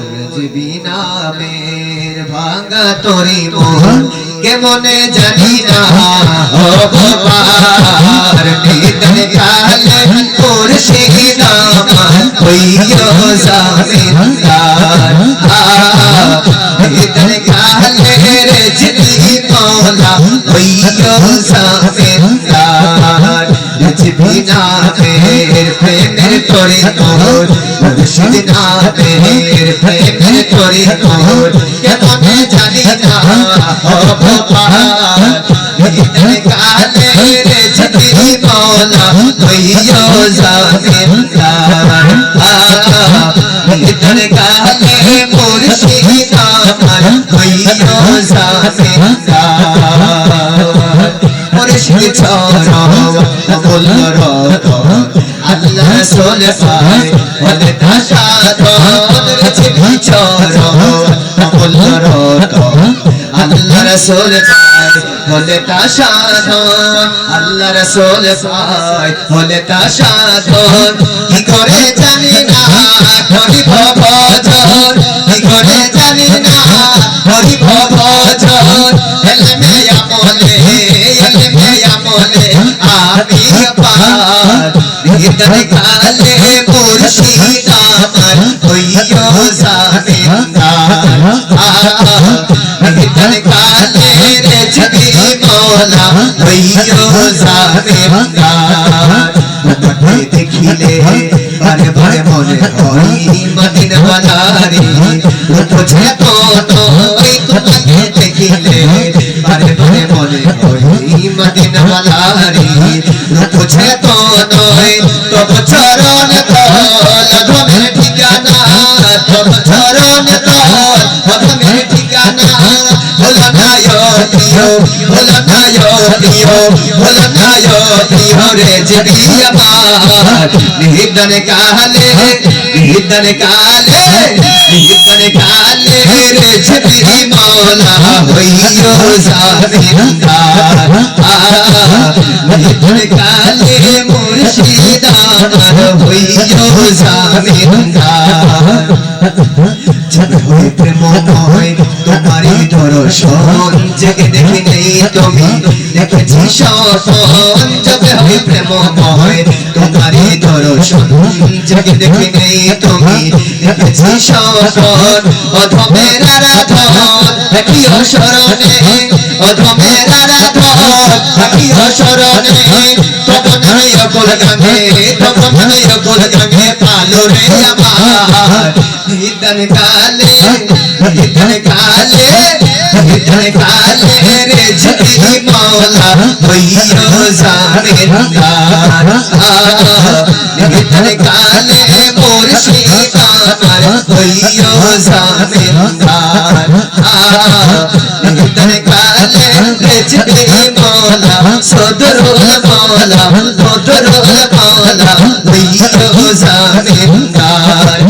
বুঝবি না মের ভাঙা তোরি মোহন। কেমনে জানি না। ও বাবার নিদন কালে সেই নাম। হইয় জামিনদার নিদন কালে রেজনি মৌলা হইয় জামিনদার বুঝবি না মের প্রেমের তোরে মোহন মুর্শিদ না মের প্রেমের তোরে মোহন কেমনে জানি না ও বাবার নিদন কালে রেজনি মৌলা হইয় জামিনদার নিদন কালে মুর্শিদ আমার হইয় জামিনদার চরম বল রত আল্লাহ রসুল পায় তাসাধন রচিবি চরম বল রত আল্লাহ রসুল জানি না হরি ভজন কি করে জানি আমি পার নিদন কালে মুর্শিদ আমার হইয় জামিনদার নিদন কালে রেজবি মৌলা হইয় জামিনদার মনে দেখিলে বারে বারে মনে হয় মদিনা বাজারে বুঝে তো নয় তোমাকে দেখিলে বারে বারে মনে হয় মদিনা বাজারে বুঝে তো নয় তব চরণ তল ধমের ঠিকানা তব চরণ তল ধমের ঠিকানা ভোলা নায় প্রিয় ভোলা নায় প্রিয় ভোলা নায় প্রিয় রে জবি আমার নিহিতন কালে নিহিতন কালে নিহিতন কালে রে জবি হইয় জামিনদার নিহিতন কালে মুর্শিদ আমার হইয় জামিনদার যাবে হয়ে তোমারই দর্শন জেগে দেখি নেই তুমি দেখেছি যাবে হয়ে তোমারই দর্শন জেগে দেখি নেই তুমি দেখেছি স্বপন অধমের দেখিও শরণে অধমের আরাধন দেখিও শরণে তখন আমি অকুল গাঙ্গে তখন আমি অকুল গাঙ্গে পালো রে আমার নিদন কালে নিদন কালে নিদন কালে রে জগি মৌলা হইয় জামিনদার নিদন কালে মুর্শিদ আমার হইয় জামিনদার নিদন কালে রে জগি মৌলা সদরুল মৌলা সদরুল মৌলা হইয় জামিনদার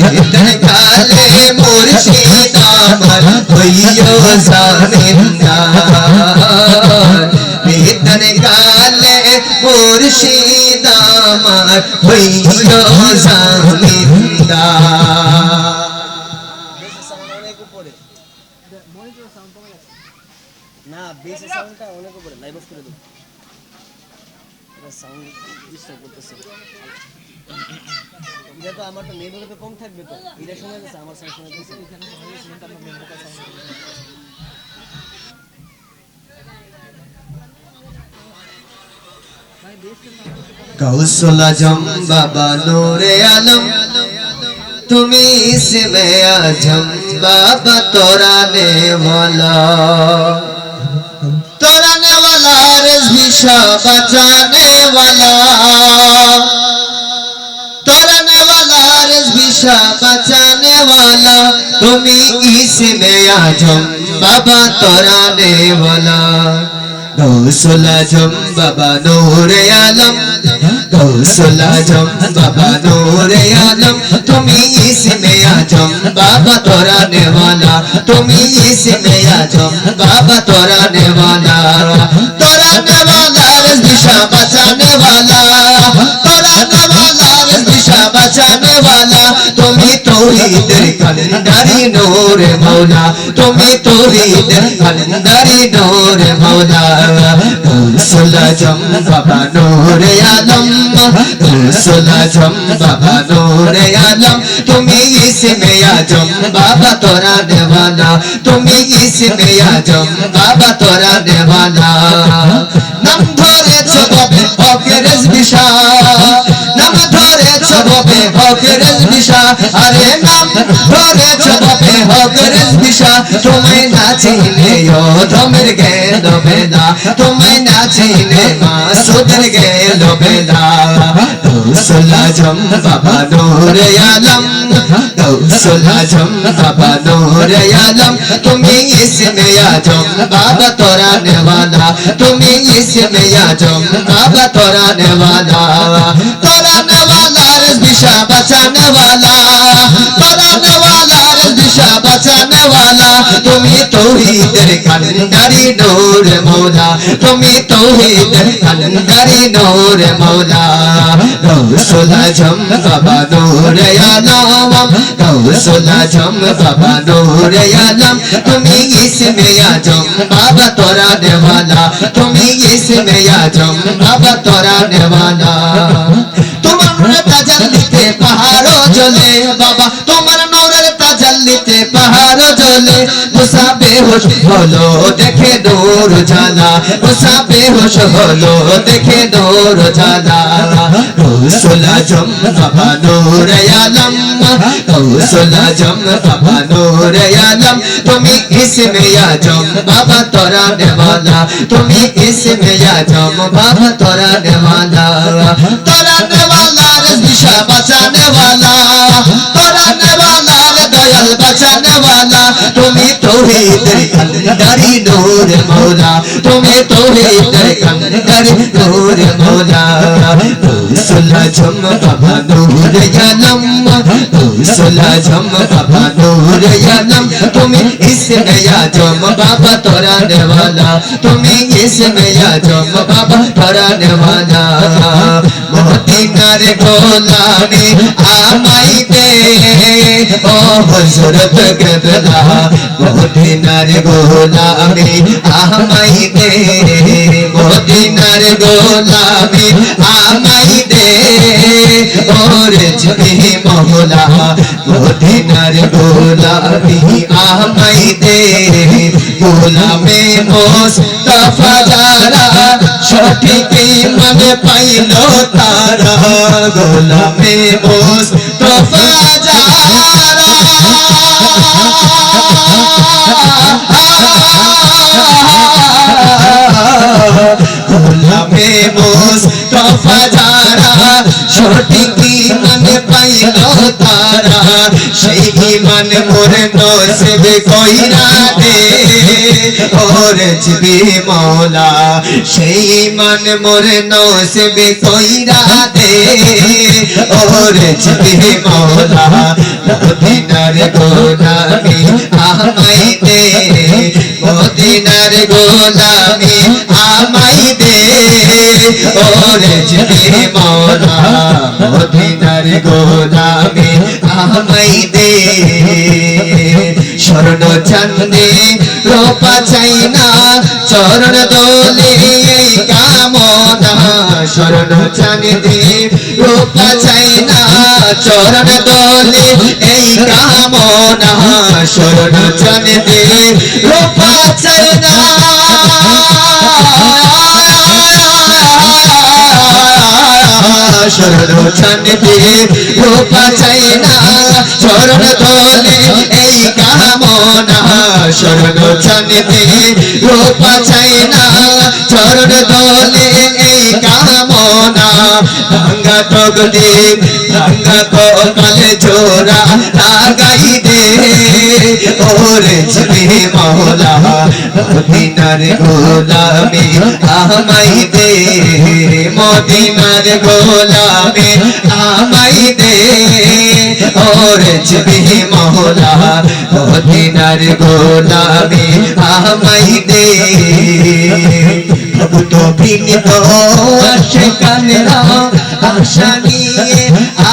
নিদন কালে মুর্শিদ আমার হইয় জামিনদার নিদন কালে মুর্শিদ আমার অনেক উপরে না বেসের সাউন্ডটা অনেক উপরে লাইভ সাউন্ড ডিস্টার্ব তো আমার তো কম থাকবে তো এটা শোনা আমার সাউন্ড শোনা যাচ্ছে কৌশল আজম বাবা নূরে আলম। তুমি আজম বাবা, তোরা নেওয়ালা। তোরা নেওয়ালা রেজবি তোরা নেওয়ালা তুমি আজম বাবা, তোরা নেওয়ালা। गौसल बाबा नूर आलम। गौसल बाबा नूर आलम। तुम्हें इसमें आज़म बाबा तोरा ने वाला। तुम्हें इसमें आज़म बाबा तोरा ने वाला। तोरा ने वाला रस दिशा बचाने वाला। तोराने বাঁচানে वाला তুমি তৌহিদের কান্দারি নূরে মৌলা তুমি তৌহিদের কান্দারি নূরে মৌলা সুলা বাবা নূরে আলম সুলা বাবা নূরে আলম, তুমি ইসমে আজম বাবা তোরা দেওয়ানা, তুমি ইসমে আজম বাবা তোরা দেওয়ানা। নাম ধরেছ ববে হকের বিশা নাম ধরেছ ববে হকের বিশা আরে নাম ধরেছ ববে হকের বিশা তোমায় না চিনে ও ধমের গেল বেলা তোমায় না চিনে মা সুদের গেল বেলা সুলা জম বাবা নূরে আলম সুলা জম বাবা নূরে আলম তুমি ইসমে আজম বাবা তোরা নেওয়ালা তুমি ইসমে আজম বাবা তোরা নেওয়ালা पढ़ाने वाला दिशा बचाने वाला बनाने वाला दिशा बचाने वाला तुम्हें तो ही तेरे खंडारी डोर मोला, तुम्हें तो ही तेरे खंडारी नूर मोला. तो गौसला जम बाबा नूर या नाम, गौसला जम बाबा नूर डोर आलम तुम्हें इसमें आ जाओ बाबा तोरा ने वाला तुम्हें इसमें आ जाओ बाबा तोरा ने वाला चांदी पहाड़ों चले बाबा तुम्हारा তাজাল্লিতে পাহাড় জ্বলে মুসা বেহুশ হলো, দেখে নূর জ্বালা মুসা বেহুশ হলো, দেখে নূর জ্বালা রসুল আজম বাবা নূর আলম রসুল আজম বাবা নূর আলম। তুমি ইসমে আজম, বাবা তোরা নেওয়ালা। তুমি ইসমে আজম, বাবা তোরা নেওয়ালা। তোরা নেওয়ালা রিজবিশা বাঁচানে वाला তোরা নেওয়ালা রে দয়াল বাঁচানে वाला তুমি তৌহিদের কান্দারি নূর মৌলা তুমি তৌহিদের কান্দারি নূর মৌলা সুলা ঝম বাবা নূর আলম সুলা ঝম বাবা নূর আলম তুমি ইসমে আজম বাবা তোরা নেওয়ালা তুমি ইসমে আজম বাবা তোরা নেওয়ালা মদিনার গোলামি আমাই দে ও হযরত কেবলা মদিনার গোলামি আমাই দে মদিনার গোলামি আমাই দে ওরে জমি মহলা মদিনার গোলামি আমাই দে গোলামে মোস্তফা যারা সঠিক মনে পাইল তারা গোলামে বোস যারা। গোলামে মনে পাইল তারা সেই ইমান মোর নসিব কইরা দে। ওরে জিবি মৌলা সেই ইমান মোর নসিব কইরা দে। ওরে জিবি মৌলা মদিনার গোলামি আমাই দে। মদিনার গোলামি আমাই দে। ওরে জিবি মৌলা মদিনার গোলামি আমাই দে। স্বর্ণ চান্দে রূপা চাই না, চরণ দোলে কামনা। স্বর্ণ চান্দে রূপা চাই না, চরণ দোলে এই কামনা। স্বর্ণ চান্দে রূপা চাই না। শরণ চান্দে রূপা চাই না চরণ ধরে এই কামনা শরণ চান্দে রূপা চাই না চরণ ধরে এই কামনা ভাঙ্গা তগদে ভাঙ্গা কপালে জোড়া লাগাই দে। ওরে জবে মহলা মদিনার গোলামে আমাই দে। মদিনার গোলামে আমাই দে। ওরে জবে মদিনার গোলামে আমাই দে। ভক্ত বিনীত আসে কানেরা আশা নিয়ে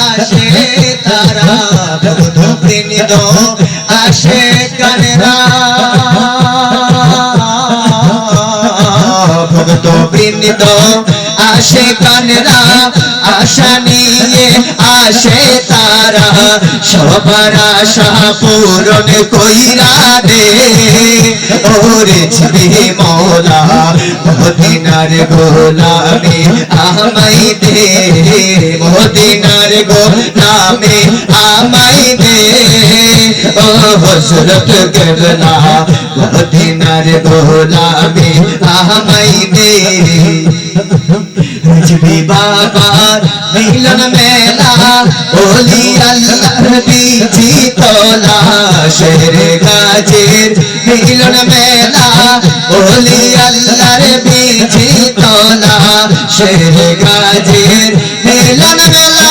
আসে তারা। অদ্ভুত বিনীত আসে কানেরা। ভক্ত বৃন্দ, আসে কানেরা, আশা নিয়ে আসে তারা। সবার আশা পূরণ কইরা দে। ওরে ছিবি গোলামে আমাই দে। মদিনার গোলামে আমাই দে। ও হজরত কেবলা, মদিনার গোলামে আমাই দে রিজবি মিলন মেলা, ওলি আল্লাহর তোলা। শের গাজের মিলন মেলা, ওলি আল্লাহর বিজি তোলা। শের গাজের মিলন মেলা।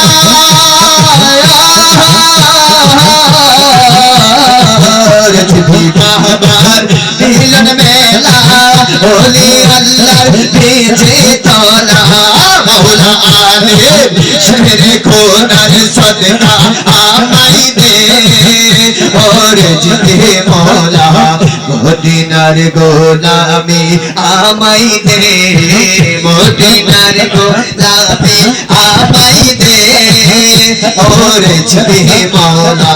মিলন মেলা ওলি আল্লাহর বিজি তোলা মাওলা আলেম শেরে কোনার সদকা আমাই দে। ওরে জিতে মৌলা মদিনার গোলামি আমাই দে। মদিনার গোলামি আমাই দে। ওরে জিতে মৌলা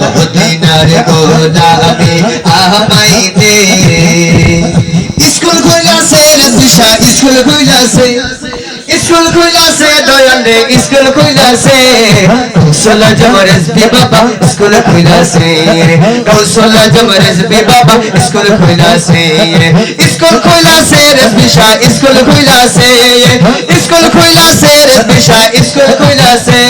মদিনার গোলামি আমাই দে। স্কুল খুলাছে দিশা স্কুল খুলাছে। স্কুল খুলাছে, দয়ালে স্কুল খুলাছে। কৌশল জমরেজ বি বাবা, স্কুল খুলাছে কৌশল জমরেজ বি বাবা, স্কুল খুলাছে স্কুল খুলাছে রেসবিশা স্কুল খুলাছে স্কুল খুলাছে রেসবিশা স্কুল খুলাছে